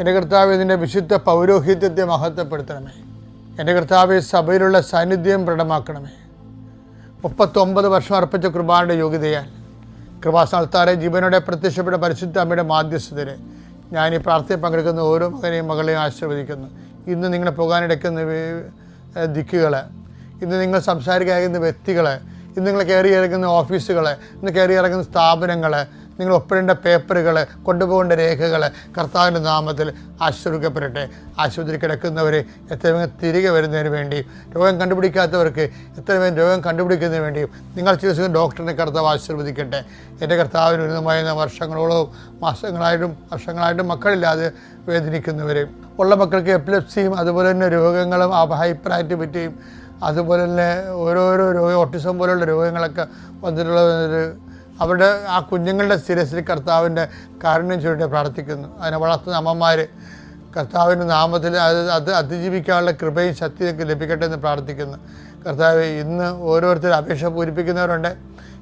എന്റെ കർത്താവ് ഇതിന്റെ വിശുദ്ധ പൗരോഹിത്യത്തെ മഹത്വപ്പെടുത്തണമേ. എന്റെ കർത്താവ് സഭയിലുള്ള സാന്നിധ്യം പ്രകടമാക്കണമേ. മുപ്പത്തൊമ്പത് വർഷം അർപ്പിച്ച കൃപായുടെ യോഗ്യതയാൽ കൃപാസ്ഥാനത്താറെ ജീവനോടെ പ്രത്യക്ഷപ്പെട്ട പരിശുദ്ധ അമ്മയുടെ മാധ്യസ്ഥതരെ ഞാൻ ഈ പ്രാർത്ഥന പങ്കെടുക്കുന്ന ഓരോ മകനെയും മകളെയും ആശീർവദിക്കുന്നു. ഇന്ന് നിങ്ങളെ പോകാനിടയ്ക്കുന്ന ദിക്കുകൾ ഇന്ന് നിങ്ങൾ സംസാരിക്കാതിരിക്കുന്ന വ്യക്തികൾ ഇന്ന് നിങ്ങൾ കയറി ഇറങ്ങുന്ന ഓഫീസുകൾ ഇന്ന് കയറി ഇറങ്ങുന്ന സ്ഥാപനങ്ങൾ നിങ്ങൾ ഒപ്പിടേണ്ട പേപ്പറുകൾ കൊണ്ടുപോകേണ്ട രേഖകൾ കർത്താവിന്റെ നാമത്തിൽ ആശ്രയിക്കപ്പെടട്ടെ ആശുപത്രി കിടക്കുന്നവർ എത്രയും വേഗം തിരികെ വരുന്നതിന് വേണ്ടിയും രോഗം കണ്ടുപിടിക്കാത്തവർക്ക് എത്രയും വേഗം രോഗം കണ്ടുപിടിക്കുന്നതിന് വേണ്ടിയും നിങ്ങൾ ചികിത്സിക്കുന്ന ഡോക്ടറിനെ കർത്താവ് ആശീർവദിക്കട്ടെ. എന്റെ കർത്താവിന് ഉന്നതമായ വർഷങ്ങളോളവും മാസങ്ങളായിട്ടും വർഷങ്ങളായിട്ടും മക്കളില്ലാതെ വേദനിക്കുന്നവരെയും ഉള്ള മക്കൾക്ക് എപ്പിലെപ്സിയും അതുപോലെ തന്നെ രോഗങ്ങളും ഹൈപ്പർ ആക്ടിവിറ്റിയും അതുപോലെ തന്നെ ഓരോരോ രോഗം ഓട്ടിസം പോലുള്ള രോഗങ്ങളൊക്കെ വന്നിട്ടുള്ള അവരുടെ ആ കുഞ്ഞുങ്ങളുടെ സ്ഥിരസ്ഥി കർത്താവിന്റെ കാരുണ്യം ചൊല്ലിട്ട് പ്രാർത്ഥിക്കുന്നു. അതിനെ വളർത്തുന്ന അമ്മമാർ കർത്താവിന്റെ നാമത്തിൽ അത് അത് അതിജീവിക്കാനുള്ള കൃപയും ശക്തിയൊക്കെ ലഭിക്കട്ടെ എന്ന് പ്രാർത്ഥിക്കുന്നു. കർത്താവ് ഇന്ന് ഓരോരുത്തർ അപേക്ഷ പൂരിപ്പിക്കുന്നവരുണ്ട്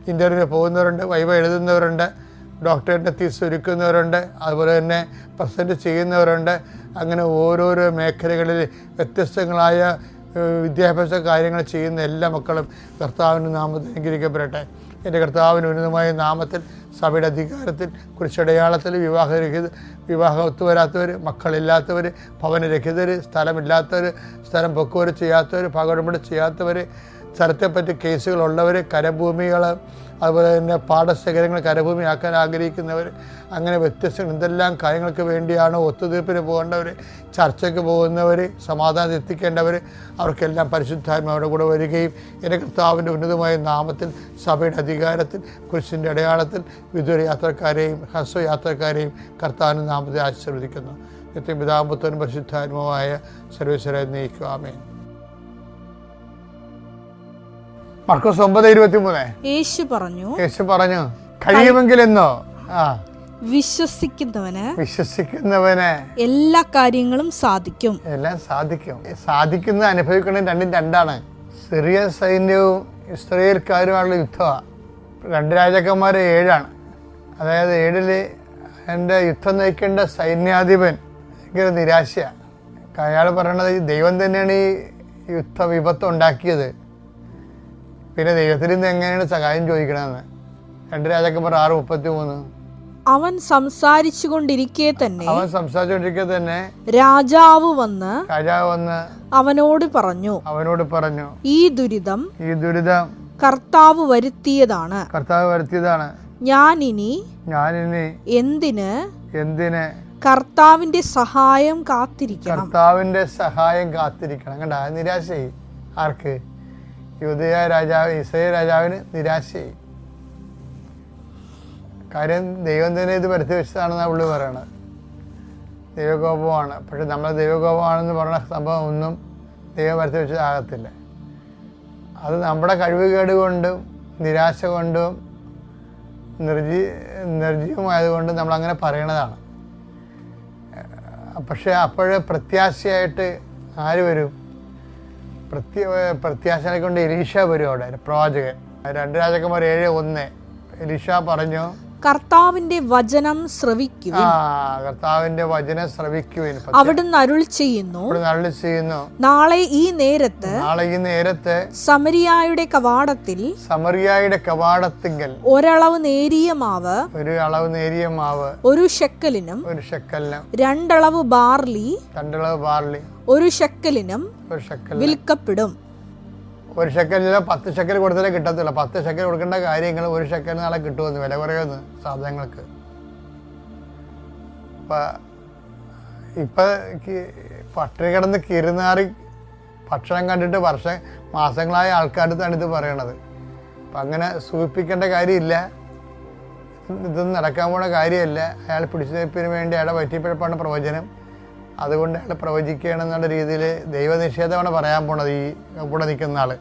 ഇന്റർവ്യൂ പോകുന്നവരുണ്ട് വൈവ എഴുതുന്നവരുണ്ട് ഡോക്ടറിന്റെ തീസ് ഒരുക്കുന്നവരുണ്ട് അതുപോലെ തന്നെ പ്രസന്റ് ചെയ്യുന്നവരുണ്ട്. അങ്ങനെ ഓരോരോ മേഖലകളിൽ വ്യത്യസ്തങ്ങളായ വിദ്യാഭ്യാസ കാര്യങ്ങൾ ചെയ്യുന്ന എല്ലാ മക്കളും കർത്താവിന്റെ നാമത്തിൽ അനുഗ്രഹിക്കപ്പെടട്ടെ. എന്റെ കർത്താവിന് ഉന്നതമായ നാമത്തിൽ സഭയുടെ അധികാരത്തിൽ കുരിശടയാളത്തിൽ വിവാഹരഹിത വിവാഹം ഒത്തുവരാത്തവർ മക്കളില്ലാത്തവർ ഭവനരഹിതർ സ്ഥലമില്ലാത്തവർ സ്ഥലം പൊക്കുവരെ ചെയ്യാത്തവർ പകടുമ്പടി ചെയ്യാത്തവർ സ്ഥലത്തെപ്പറ്റി കേസുകളുള്ളവർ കരഭൂമികൾ അതുപോലെ തന്നെ പാടശേഖരങ്ങൾ കരഭൂമിയാക്കാൻ ആഗ്രഹിക്കുന്നവർ അങ്ങനെ വ്യത്യസ്ത എന്തെല്ലാം കാര്യങ്ങൾക്ക് വേണ്ടിയാണ് ഒത്തുതീർപ്പിന് പോകേണ്ടവർ ചർച്ചയ്ക്ക് പോകുന്നവർ സമാധാനത്തിൽ എത്തിക്കേണ്ടവർ അവർക്കെല്ലാം പരിശുദ്ധാത്മാവിടെ കൂടെ വരികയും എന്റെ കർത്താവിന്റെ ഉന്നതമായ നാമത്തിൽ സഭയുടെ അധികാരത്തിൽ കുരിശിന്റെ അടയാളത്തിൽ വിദൂര യാത്രക്കാരെയും ഹസ്വ യാത്രക്കാരെയും കർത്താവിന്റെ നാമത്തെ ആശീർവദിക്കുന്നു. നിത്യം പിതാമ്പുത്തനും പരിശുദ്ധാത്മാവായ സർവേശ്വര നയിക്കുവാമേ മർക്കോസ് ഒമ്പത് ഇരുപത്തി മൂന്ന് യേശു പറഞ്ഞു യേശു പറഞ്ഞു കഴിയുമെങ്കിൽ എന്നോ ആ. വിശ്വസിക്കുന്നവന് വിശ്വസിക്കുന്നവന് എല്ലാ കാര്യങ്ങളും സാധിക്കും. എല്ലാം സാധിക്കും. സാധിക്കുന്നത് അനുഭവിക്കുന്നത് രണ്ടും രണ്ടാണ്. സിറിയൻ സൈന്യവും ഇസ്രയേൽക്കാരുമായുള്ള യുദ്ധമാണ് രണ്ട് രാജാക്കന്മാർ ഏഴാണ്. അതായത് ഏഴിൽ എന്റെ യുദ്ധം നയിക്കേണ്ട സൈന്യാധിപൻ ഭയങ്കര നിരാശയാണ് അയാൾ പറയണത് ദൈവം തന്നെയാണ് ഈ യുദ്ധ വിപത്ത് ഉണ്ടാക്കിയത്. പിന്നെ ദൈവത്തിൽ നിന്ന് എങ്ങനെയാണ് സഹായം ചോദിക്കണമെന്ന് രണ്ട് രാജാക്കന്മാർ ആറ് മുപ്പത്തി മൂന്ന് അവൻ സംസാരിച്ചു കൊണ്ടിരിക്കെ തന്നെ അവൻ സംസാരിച്ചുകൊണ്ടിരിക്കെ തന്നെ രാജാവ് വന്ന് രാജാവ് വന്ന് അവനോട് പറഞ്ഞു അവനോട് പറഞ്ഞു ഈ ദുരിതം ഈ ദുരിതം കർത്താവ് വരുത്തിയതാണ്. കർത്താവ് വരുത്തിയതാണ്. ഞാൻ ഇനി ഞാൻ ഇനി എന്തിന് എന്തിന് കർത്താവിന്റെ സഹായം കാത്തിരിക്കണം? കർത്താവിന്റെ സഹായം കാത്തിരിക്കണം. കണ്ട? നിരാശ ആർക്ക്? യുദയ രാജാവ് ഇസ്രയേൽ രാജാവിന് നിരാശയായി കാര്യം ദൈവം തന്നെ ഇത് വരുത്തി വെച്ചതാണെന്നാണ് പുള്ളി പറയണത്. ദൈവകോപമാണ്. പക്ഷെ നമ്മൾ ദൈവകോപമാണെന്ന് പറഞ്ഞ സംഭവം ഒന്നും ദൈവം വരുത്തി വെച്ചതാകത്തില്ല അത് നമ്മുടെ കഴിവുകേട് കൊണ്ടും നിരാശ കൊണ്ടും നിർജീ നിർജീവമായതുകൊണ്ടും നമ്മളങ്ങനെ പറയണതാണ്. പക്ഷേ അപ്പോഴേ പ്രത്യാശയായിട്ട് ആര് വരും? പ്രത്യ പ്രത്യാശനെ കൊണ്ട് എലീഷ വരും അവിടെ പ്രവാചകൻ രണ്ട് രാജാക്കന്മാർ ഏഴ് ഒന്ന്. എലീഷ പറഞ്ഞു? കർത്താവിന്റെ വചനം ശ്രവിക്കുക കർത്താവിന്റെ വചനം ശ്രവിക്കുവിൻ. അവിടുന്ന് അരുൾ ചെയ്യുന്നു. അരുൾ ചെയ്യുന്നു. നാളെ ഈ നേരത്ത് നാളെ ഈ നേരത്ത് സമരിയായുടെ കവാടത്തിൽ സമറിയായുടെ കവാടത്തിങ്കൽ ഒരളവ് നേരിയ മാവ് ഒരു അളവ് നേരിയ മാവ് ഒരു ഷെക്കലിനും ഒരു ഷെക്കലിനും രണ്ടളവ് ബാർലി രണ്ടളവ് ബാർലി ഒരു ഷെക്കലിനും ഒരു ഷെക്കൽ വിൽക്കപ്പെടും. ഒരു ഷെക്കലിലോ പത്ത് ഷെക്കൽ കൊടുത്താലേ കിട്ടത്തില്ല പത്ത് ഷെക്കൽ കൊടുക്കേണ്ട കാര്യങ്ങൾ ഒരു ഷെക്കൽ നാളെ കിട്ടുമെന്ന് വില കുറയുമെന്ന് സാധനങ്ങൾക്ക്. ഇപ്പം ഇപ്പം പട്ടിണി കിടന്ന് കിരുന്നാറി ഭക്ഷണം കണ്ടിട്ട് വർഷം മാസങ്ങളായ ആൾക്കാരുടെ ഇത് പറയണത്. അപ്പം അങ്ങനെ സൂചിപ്പിക്കേണ്ട കാര്യമില്ല. ഇതൊന്നും നടക്കാൻ പോണ കാര്യമല്ല. അയാൾ പിടിച്ചു നിൽപ്പിന് വേണ്ടി അയാളെ പറ്റിയപ്പോഴാണ് പ്രവചനം. അതുകൊണ്ട് അയാൾ പ്രവചിക്കുകയാണെന്നുള്ള രീതിയിൽ ദൈവനിഷേധമാണ് പറയാൻ പോണത് ഈ കൂടെ നിൽക്കുന്ന ആൾ.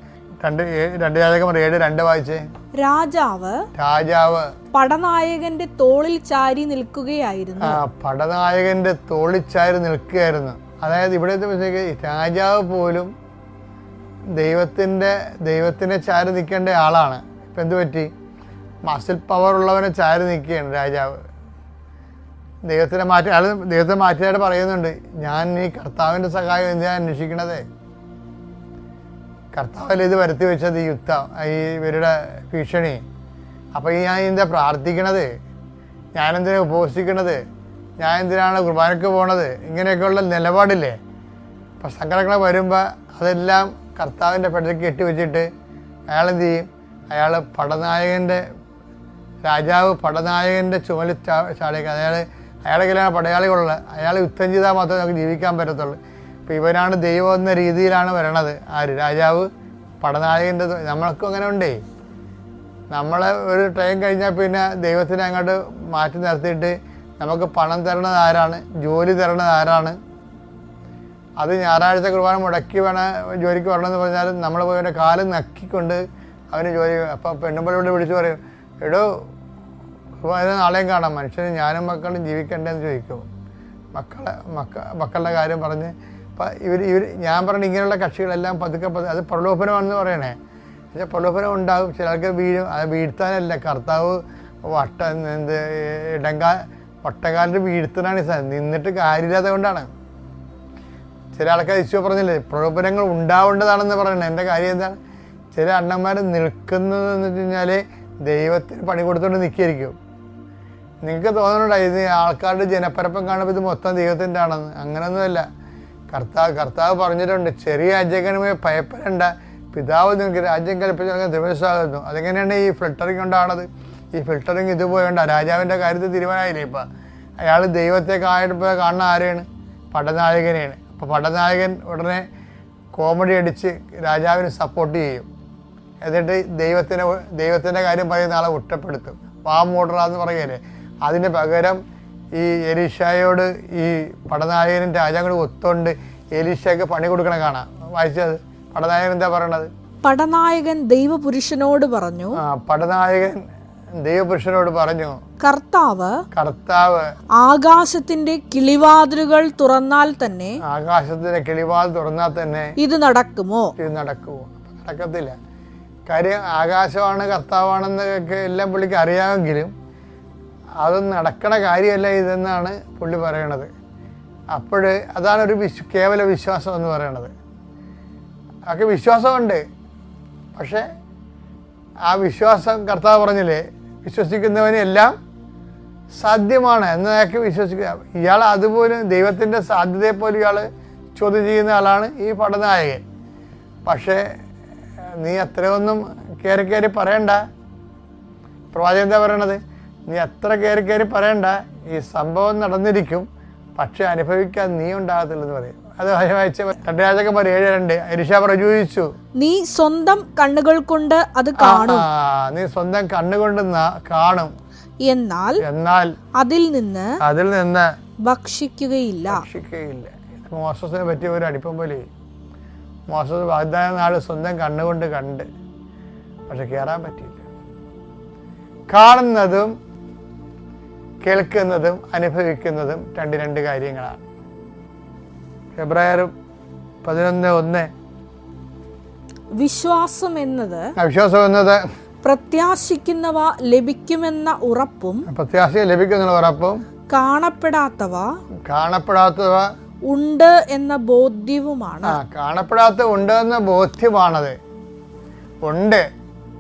രണ്ട് രണ്ട് രാജാക്കന്മാർ ഏഴ് രണ്ട് വായിച്ചേ. രാജാവ് രാജാവ്. പടനായകന്റെ തോളിൽ ചാരി നിൽക്കുകയായിരുന്നു. ആ പടനായകന്റെ തോളിൽ ചാരി നിൽക്കുകയായിരുന്നു. അതായത് ഇവിടുത്തെ മിസ്റ്റേക്ക് രാജാവ് പോലും ദൈവത്തിന്റെ ദൈവത്തിനെ ചാരി നിൽക്കേണ്ട ആളാണ്. ഇപ്പം എന്ത് പറ്റി? മസിൽ പവർ ഉള്ളവനെ ചാരി നിൽക്കുകയാണ് രാജാവ്. ദൈവത്തിനെ മാറ്റി അയാൾ ദൈവത്തെ മാറ്റിയായിട്ട് പറയുന്നുണ്ട് ഞാൻ ഈ കർത്താവിന്റെ സഹായം എന്തിനാണ് അന്വേഷിക്കണത്? കർത്താവല്ലേ ഇത് വരുത്തി വെച്ചത് ഈ യുദ്ധം ഈ ഇവരുടെ ഭീഷണി. അപ്പോൾ ഈ ഞാൻ എന്താ പ്രാർത്ഥിക്കണത്? ഞാൻ എന്തിനാ ഉപവസിക്കണത് ഞാൻ എന്തിനാണ് കുർബാനയ്ക്ക് പോണത്? ഇങ്ങനെയൊക്കെയുള്ള നിലപാടില്ലേ? അപ്പം സങ്കടങ്ങൾ വരുമ്പോൾ അതെല്ലാം കർത്താവിന്റെ പെടലേക്ക് കെട്ടി വെച്ചിട്ട് അയാൾ എന്ത് ചെയ്യും? അയാൾ പടനായകന്റെ രാജാവ് പടനായകന്റെ ചുമലി ചാ- ചാടിയേക്ക്. അയാൾ അയാളുടെ കയ്യിലാണ് പടയാളികളുള്ളത് അയാൾ യുദ്ധം ചെയ്താൽ മാത്രമേ നമുക്ക് ജീവിക്കാൻ പറ്റത്തുള്ളൂ. ഇപ്പം ഇവനാണ് ദൈവം എന്ന രീതിയിലാണ് വരണത്. ആര്? രാജാവ് പടനായകന്റെ നമ്മൾക്കും അങ്ങനെ ഉണ്ടേ. നമ്മൾ ഒരു ട്രെയിൻ കഴിഞ്ഞാൽ പിന്നെ ദൈവത്തിനെ അങ്ങോട്ട് മാറ്റി നിർത്തിയിട്ട് നമുക്ക് പണം തരണത് ആരാണ്? ജോലി തരണത് ആരാണ്? അത് ഞായറാഴ്ച കുർബാന മുടക്കി വേണം ജോലിക്ക് വരണമെന്ന് പറഞ്ഞാൽ നമ്മൾ പോയി അവന്റെ കാൽ നക്കിക്കൊണ്ട് അവന് ജോലി അപ്പം പെണ്ണുമ്പളോട് വിളിച്ച് പറയും എടോ കുർബാന നാളെയും കാണാം. മനുഷ്യന് ഞാനും മക്കളും ജീവിക്കണ്ടേന്ന് ചോദിക്കും. മക്കളെ മക്ക മക്കളുടെ കാര്യം പറഞ്ഞ് ഇപ്പം ഇവർ ഇവർ ഞാൻ പറഞ്ഞ ഇങ്ങനെയുള്ള കക്ഷികളെല്ലാം പതുക്കെ പതുക്കെ അത് പ്രലോഭനമാണെന്ന് പറയണേ. പക്ഷേ പ്രലോഭനം ഉണ്ടാകും ചിലർക്ക് വീഴും. അത് വീഴ്ത്താനല്ല. കർത്താവ് വട്ട എന്ത് ഇടങ്കാ വട്ടകാലിന് വീഴ്ത്തനാണ് ഈ സാധനം. നിന്നിട്ട് കാര്യമില്ലാതെ കൊണ്ടാണ് ചില ആൾക്കാർ ഈശോ പറഞ്ഞില്ലേ പ്രലോഭനങ്ങൾ ഉണ്ടാവേണ്ടതാണെന്ന് പറയണേ. എന്റെ കാര്യം എന്താണ്? ചില അണ്ണന്മാർ നിൽക്കുന്നത് എന്ന് വെച്ച് കഴിഞ്ഞാൽ ദൈവത്തിന് പണി കൊടുത്തുകൊണ്ട് നിൽക്കുകയായിരിക്കും. നിങ്ങൾക്ക് തോന്നുന്നുണ്ടോ ഇത് ആൾക്കാരുടെ ജനപ്പരപ്പം കാണുമ്പോൾ ഇത് മൊത്തം ദൈവത്തിന്റെ ആണെന്ന് അങ്ങനെയൊന്നുമല്ല കർത്താവ് കർത്താവ് പറഞ്ഞിട്ടുണ്ട് ചെറിയ രാജ്യങ്ങളുമായി ഭയപ്പെടേണ്ട. പിതാവ് നിങ്ങൾക്ക് രാജ്യം കൽപ്പിച്ച് നൽകാൻ ദിവസമാകുന്നു അതെങ്ങനെയാണ് ഈ ഫിൽട്ടറിങ് ഉണ്ടാണത് ഈ ഫിൽട്ടറിങ് ഇതുപോയണ്ട രാജാവിന്റെ കാര്യത്തിൽ തീരുമാനമായില്ലേ ഇപ്പം? അയാൾ ദൈവത്തെ കാണുമ്പോൾ കാണുന്ന ആരെയാണ് പടനായകനെയാണ്. അപ്പോൾ പടനായകൻ ഉടനെ കോമഡി അടിച്ച് രാജാവിന് സപ്പോർട്ട് ചെയ്യും. എന്നിട്ട് ദൈവത്തിന്റെ ദൈവത്തിന്റെ കാര്യം പറയുന്ന ആളെ കുറ്റപ്പെടുത്തും. വാമൂടറ എന്ന് പറയല്ലേ അതിന് പകരം ഈ എലീഷായോട് ഈ പടനായകനും രാജാങ്ങളും ഒത്തുകൊണ്ട് എലീഷയ്ക്ക് പണി കൊടുക്കണ കാണാം. വായിച്ചത്? പടനായകൻ എന്താ പറയണത്? പടനായകൻ ദൈവപുരുഷനോട് പറഞ്ഞു. ആ പടനായകൻ ദൈവപുരുഷനോട് പറഞ്ഞു. കർത്താവ് കർത്താവ് ആകാശത്തിന്റെ കിളിവാതിലുകൾ തുറന്നാൽ തന്നെ ആകാശത്തിന്റെ കിളിവാതിൽ തുറന്നാൽ തന്നെ ഇത് നടക്കുമോ? ഇത് നടക്കുമോ? നടക്കത്തില്ല. കാര്യം ആകാശമാണ് കർത്താവാണെന്നൊക്കെ എല്ലാം പുള്ളിക്ക് അറിയാമെങ്കിലും അതൊന്നും നടക്കണ കാര്യമല്ല ഇതെന്നാണ് പുള്ളി പറയണത്. അപ്പോൾ അതാണ് ഒരു വിശ്വ കേവല വിശ്വാസം എന്ന് പറയണത്. അതൊക്കെ വിശ്വാസമുണ്ട്. പക്ഷേ ആ വിശ്വാസം കർത്താവ് പറഞ്ഞില്ലേ വിശ്വസിക്കുന്നവനെല്ലാം സാധ്യമാണ്. എന്നതൊക്കെ വിശ്വസിക്കുക ഇയാൾ അതുപോലും ദൈവത്തിന്റെ സാധ്യതയെ പോലും ഇയാൾ ചോദ്യം ചെയ്യുന്ന ആളാണ് ഈ പടനായകൻ. പക്ഷേ നീ അത്രയൊന്നും കയറി കയറി പറയണ്ട. പ്രവാചകൻ എന്താ പറയണത്? നീ എത്ര കയറി കയറി പറയണ്ട. ഈ സംഭവം നടന്നിരിക്കും. പക്ഷെ അനുഭവിക്കാൻ നീ ഉണ്ടാകത്തില്ലെന്ന് പറയും. അത് വായിച്ച രണ്ട് രാജാക്കന്മാർ ഏഴ് രണ്ട്. അരിഷ പ്രചോദിച്ചു. നീ സ്വന്തം കണ്ണുകൾ കൊണ്ട് അത് കാണും. നീ സ്വന്തം കണ്ണുകൊണ്ട് കാണും. എന്നാൽ എന്നാൽ അതിൽ നിന്ന് അതിൽ നിന്ന് ഭക്ഷിക്കുകയില്ല. ഭക്ഷിക്കുകയില്ല. മോസസിനെ പറ്റിയ ഒരു അടിപ്പം പോലെ. മോസസ് വാഗ്ദാന നാട് സ്വന്തം കണ്ണുകൊണ്ട് കണ്ട്. പക്ഷെ കയറാൻ പറ്റിയില്ല. കാണുന്നതും കേൾക്കുന്നതും അനുഭവിക്കുന്നതും രണ്ട് രണ്ട് കാര്യങ്ങളാണ്. ഫെബ്രുവരി പതിനൊന്ന് ഒന്ന്. വിശ്വാസം എന്നത് വിശ്വാസം എന്നത് പ്രത്യാശിക്കുന്നവ ലഭിക്കുമെന്ന ഉറപ്പും പ്രത്യാശ ലഭിക്കുന്ന ഉറപ്പും കാണപ്പെടാത്തവ കാണപ്പെടാത്തവ ഉണ്ട് എന്ന ബോധ്യവുമാണ്. കാണപ്പെടാത്ത ഉണ്ട് എന്ന ബോധ്യമാണത്. ഉണ്ട്.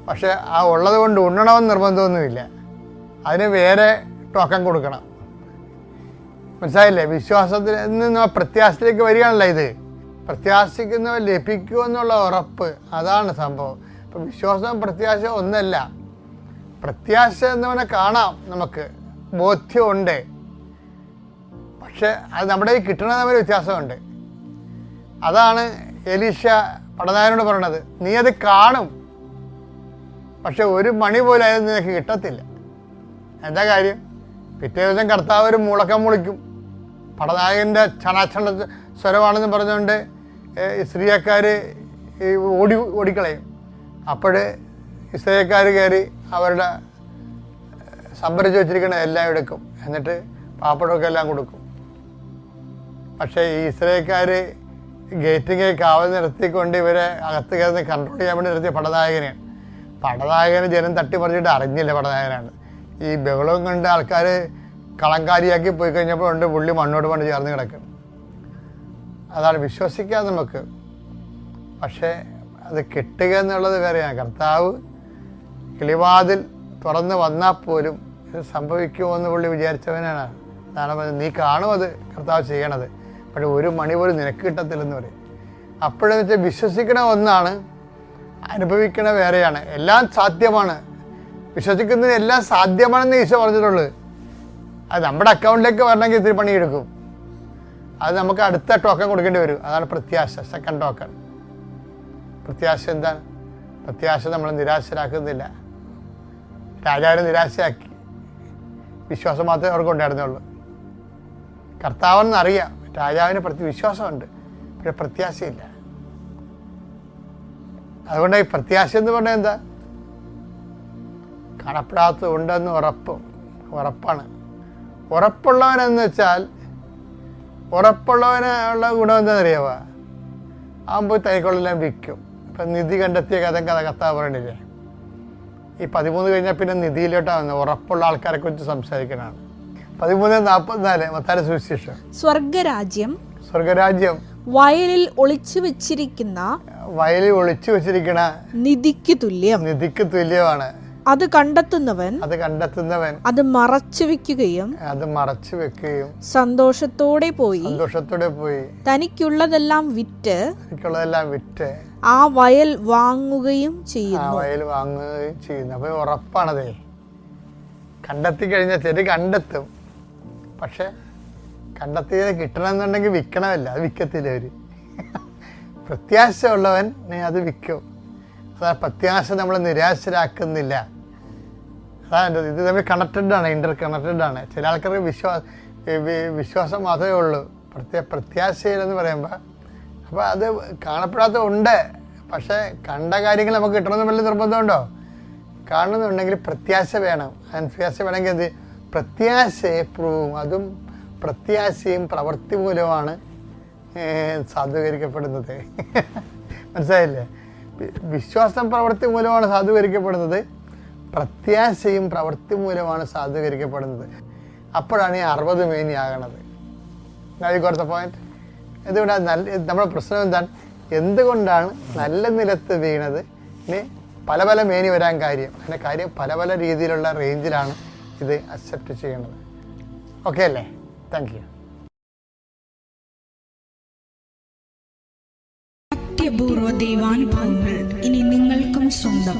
പക്ഷെ ആ ഉള്ളത് കൊണ്ട് ഉണ്ണണമെന്ന് നിർബന്ധമൊന്നുമില്ല. അതിന് വേറെ ടോക്കൺ കൊടുക്കണം. മനസ്സിലായില്ലേ? വിശ്വാസത്തിൽ നിന്ന് പ്രത്യാശത്തിലേക്ക് വരികയാണല്ലോ ഇത്. പ്രത്യാശിക്കുന്നവ ലഭിക്കുമെന്നുള്ള ഉറപ്പ്. അതാണ് സംഭവം. ഇപ്പം വിശ്വാസം പ്രത്യാശ ഒന്നല്ല. പ്രത്യാശ എന്നവനെ കാണാം നമുക്ക്. ബോധ്യമുണ്ട്. പക്ഷെ അത് നമ്മുടെ ഈ കിട്ടണ തമ്മിൽ വ്യത്യാസമുണ്ട്. അതാണ് എലീഷ പടനായനോട് പറയണത് നീ അത് കാണും. പക്ഷെ ഒരു മണി പോലും അത് നിനക്ക് കിട്ടത്തില്ല. എന്താ കാര്യം? പിറ്റേ ദിവസം കർത്താവ് ഒരു മുളക്കം മുളിക്കും. പടനായകന്റെ ചണാച്ചണ സ്വരമാണെന്ന് പറഞ്ഞുകൊണ്ട് സ്ത്രീയക്കാർ ഓടി ഓടിക്കളയും. അപ്പോൾ ഇസ്രയേക്കാർ കയറി അവരുടെ സംഭരിച്ച് വെച്ചിരിക്കുന്ന എല്ലാം എടുക്കും. എന്നിട്ട് പാപ്പടമൊക്കെ എല്ലാം കൊടുക്കും. പക്ഷേ ഈ ഇസ്രയേക്കാർ ഗേറ്റിങ്ങെ കാവൽ നിർത്തിക്കൊണ്ട് ഇവരെ അകത്ത് കയറുന്ന കൺട്രോൾ ചെയ്യാൻ വേണ്ടി നിർത്തിയ പടനായകനെയാണ്. പടനായകന് ജനം തട്ടി പറഞ്ഞിട്ട് അറിഞ്ഞില്ല പടനായകനാണ്. ഈ ബഹളവും കണ്ട് ആൾക്കാർ കളങ്കാരിയാക്കി പോയി കഴിഞ്ഞപ്പോൾ ഉണ്ട് പുള്ളി മണ്ണോട് മണ്ണ് ചേർന്ന് കിടക്കും അതാണ് വിശ്വസിക്കാം നമുക്ക്. പക്ഷേ അത് കിട്ടുക എന്നുള്ളത് വേറെയാണ്. കർത്താവ് കിളിവാതിൽ തുറന്ന് വന്നാൽ പോലും ഇത് സംഭവിക്കുമോ എന്ന് പുള്ളി വിചാരിച്ചവനാണ്. അതാണ് നീ കാണും അത് കർത്താവ് ചെയ്യണത്. പക്ഷെ ഒരു മണി പോലും നിനക്ക് കിട്ടത്തില്ലെന്ന് പറയും. അപ്പോഴെന്ന് വെച്ചാൽ വിശ്വസിക്കണ ഒന്നാണ് അനുഭവിക്കണ വേറെയാണ്. എല്ലാം സാധ്യമാണ്. വിശ്വസിക്കുന്നതിന് എല്ലാം സാധ്യമാണെന്ന് ഈശോ പറഞ്ഞിട്ടുള്ളൂ അത് നമ്മുടെ അക്കൗണ്ടിലേക്ക് വരണമെങ്കിൽ ഇത്തിരി പണിയെടുക്കും. അത് നമുക്ക് അടുത്ത ടോക്കൺ കൊടുക്കേണ്ടി വരും. അതാണ് പ്രത്യാശ സെക്കൻഡ് ടോക്കൺ പ്രത്യാശ എന്താണ്? പ്രത്യാശ നമ്മൾ നിരാശരാക്കുന്നില്ല. രാജാവിനെ നിരാശയാക്കി. വിശ്വാസം മാത്രമേ അവർക്ക് ഉണ്ടായിരുന്നുള്ളൂ. കർത്താവെന്ന് അറിയാം രാജാവിന് പ്രതി വിശ്വാസമുണ്ട്. പക്ഷെ പ്രത്യാശയില്ല. അതുകൊണ്ട് ഈ പ്രത്യാശ എന്ന് പറഞ്ഞാൽ എന്താ? കാണപ്പെടാത്ത ഉണ്ടെന്ന് ഉറപ്പും ഉറപ്പാണ്. ഉറപ്പുള്ളവനെന്ന് വെച്ചാൽ ഉറപ്പുള്ളവന് ഉള്ള ഗുണം എന്താണെന്നറിയാവോ? അവൻ പോയി തൈക്കൊള്ളെല്ലാം വിൽക്കും. ഇപ്പം നിധി കണ്ടെത്തിയ കഥ കഥ കഥ പറയണില്ലേ? ഈ പതിമൂന്ന് കഴിഞ്ഞാൽ പിന്നെ നിധിയിലോട്ടാണ് ഉറപ്പുള്ള ആൾക്കാരെ കുറിച്ച് സംസാരിക്കണതാണ് പതിമൂന്ന് നാൽപ്പത്തിനാല് മത്താര സുവിശേഷം. സ്വർഗരാജ്യം സ്വർഗരാജ്യം. വയലിൽ ഒളിച്ചു വെച്ചിരിക്കുന്ന വയലിൽ ഒളിച്ചു വെച്ചിരിക്കണ നിധിക്ക് തുല്യം. നിധിക്ക് തുല്യമാണ്. അത് കണ്ടെത്തുന്നവൻ അത് കണ്ടെത്തുന്നവൻ അത് മറച്ചു വെക്കുകയും അത് മറച്ചു വെക്കുകയും സന്തോഷത്തോടെ പോയി സന്തോഷത്തോടെ പോയി തനിക്കുള്ളതെല്ലാം വിറ്റ് തനിക്കുള്ളതെല്ലാം വിറ്റ് ആ വയൽ വാങ്ങുകയും ചെയ്യുന്നു. ആ വയൽ വാങ്ങുകയും ചെയ്യുന്നു. അപ്പൊ ഉറപ്പാണതേ. കണ്ടെത്തി കഴിഞ്ഞാൽ ചെടി കണ്ടെത്തും. പക്ഷെ കണ്ടെത്തിയത് കിട്ടണമെന്നുണ്ടെങ്കിൽ വിൽക്കണമല്ല അത് വിൽക്കത്തില്ല അവർ. പ്രത്യാശ ഉള്ളവൻ അത് വിൽക്കും. അതാ പ്രത്യാശ നമ്മളെ നിരാശരാക്കുന്നില്ല. അതാണ് ഇത് തമ്മിൽ കണക്റ്റഡ് ആണ് ഇന്റർ കണക്റ്റഡ് ആണ്. ചില ആൾക്കാർക്ക് വിശ്വാസ വിശ്വാസം മാത്രമേ ഉള്ളൂ. പ്രത്യേക പ്രത്യാശയിലെന്ന് പറയുമ്പോൾ അപ്പോൾ അത് കാണപ്പെടാത്ത ഉണ്ട്. പക്ഷേ കണ്ട കാര്യങ്ങൾ നമുക്ക് കിട്ടണമെന്ന് വലിയ നിർബന്ധമുണ്ടോ? കാണണമെന്നുണ്ടെങ്കിൽ പ്രത്യാശ വേണം. പ്രത്യാശ വേണമെങ്കിൽ എന്ത്? പ്രത്യാശയെ പ്രൂവും. അതും പ്രത്യാശയും പ്രവൃത്തി മൂലമാണ് സാധൂകരിക്കപ്പെടുന്നത്. മനസ്സിലായില്ലേ? വിശ്വാസം പ്രവൃത്തി മൂലമാണ് സാധൂകരിക്കപ്പെടുന്നത്. പ്രത്യാശയും പ്രവൃത്തി മൂലമാണ് സാധൂകരിക്കപ്പെടുന്നത്. അപ്പോഴാണ് ഈ അറുപത് മേനിയാകണത് കുറച്ച പോയിന്റ് എന്തുകൊണ്ടാണ് നല്ല നമ്മുടെ പ്രശ്നം എന്താണ്? എന്തുകൊണ്ടാണ് നല്ല നിലത്ത് വീണത്? ഇനി പല പല മേനി വരാൻ കാര്യം. അതിന്റെ കാര്യം പല പല രീതിയിലുള്ള റേഞ്ചിലാണ് ഇത് അക്സെപ്റ്റ് ചെയ്യുന്നത് ഓക്കെ അല്ലേ? താങ്ക് യു അത്യപൂർവ ദൈവാനുഭവങ്ങൾ ഇനി നിങ്ങൾക്കും സ്വന്തം.